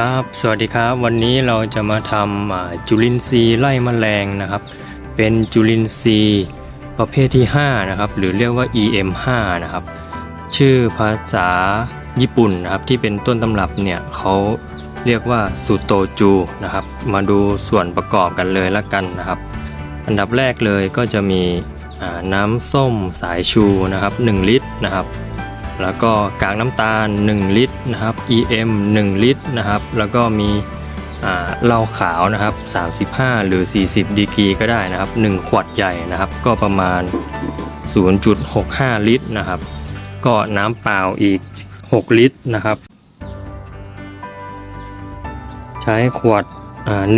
ครับ สวัสดีครับ วันนี้เราจะมาทำจุลินทรีย์ไล่แมลงนะครับ เป็นจุลินทรีย์ประเภทที่ 5 นะครับ หรือเรียกว่า EM5 นะครับ ชื่อภาษาญี่ปุ่นนะครับที่เป็นต้นตำรับเนี่ยเขาเรียกว่าสุโตจูนะครับ มาดูส่วนประกอบกันเลยละกันนะครับ อันดับแรกเลยก็จะมีน้ำส้มสายชูนะครับ 1 ลิตรนะครับ แล้วก็กากน้ำตาล 1 ลิตรนะครับ EM 1 ลิตรนะครับ แล้วก็มีเหล้าขาวนะครับ 35 หรือ 40 ดีกรีก็ได้นะครับ 1 ขวดใหญ่นะครับ ก็ประมาณ 0.65 ลิตรนะครับ ก็น้ำเปล่าอีก 6 ลิตรนะครับ ใช้ขวด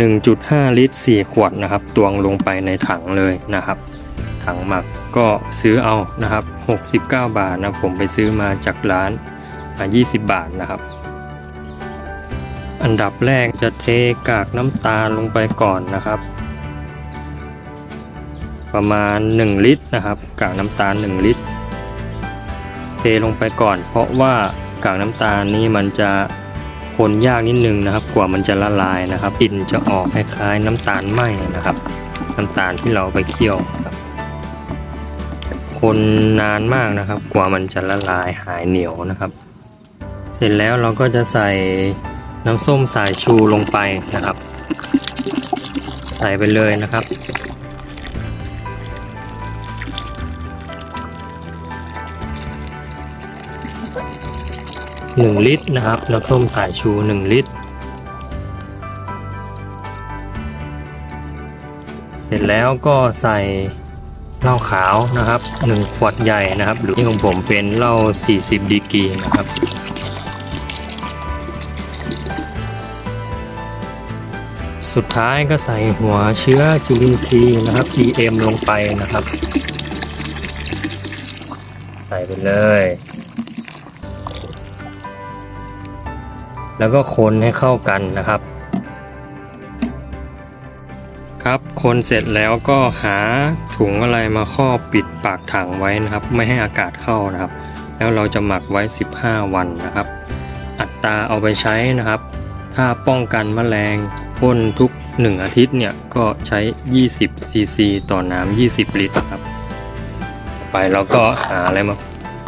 1.5 ลิตร 4 ขวดนะครับ ตวงลงไปในถังเลยนะครับ ถังหมักก็ซื้อเอานะครับ 69 บาทนะผมไปซื้อมาจากร้านอ่า20 บาทนะครับ อันดับแรกจะเทกากน้ำตาลลงไปก่อนนะครับ ประมาณ 1 ลิตรนะครับ กากน้ำตาล 1 ลิตร เทลงไปก่อน เพราะว่ากากน้ำตาลนี้มันจะคนยากนิดนึงนะครับ กว่ามันจะละลายนะครับกลิ่นจะออกคล้ายๆน้ำตาลไหมนะครับ น้ำตาลที่เราไปเคี่ยวครับ คนนานมากนะครับ กว่ามันจะละลายหายเหนียวนะครับ เสร็จแล้วเราก็จะใส่น้ำส้มสายชูลงไปนะครับ ใส่ไปเลยนะครับ 1 ลิตรนะครับน้ำส้มสายชู 1 ลิตร เสร็จแล้วก็ใส่ เหล้าขาวนะครับ 1 ขวดใหญ่นะครับ หรือที่ของผมเป็นเหล้า 40 ดีกรีนะครับสุดท้ายก็ใส่หัวเชื้อจุลินทรีย์นะครับ EM ลงไปนะครับ ใส่ไปเลย แล้วก็คนให้เข้ากันนะครับ ครับ คนเสร็จแล้วก็หาถุงอะไรมาครอบปิดปากถังไว้นะครับ ไม่ให้อากาศเข้านะครับ แล้วเราจะหมักไว้ 15 วันนะครับ อัตราเอาไปใช้นะครับ ถ้าป้องกันแมลงพ่นทุก 1 อาทิตย์เนี่ยก็ใช้ 20 ซีซีต่อน้ำ 20 ลิตรครับ ไปเราก็หาอะไรมา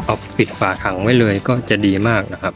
เอาปิดฝาถังไว้เลยก็จะดีมากนะครับ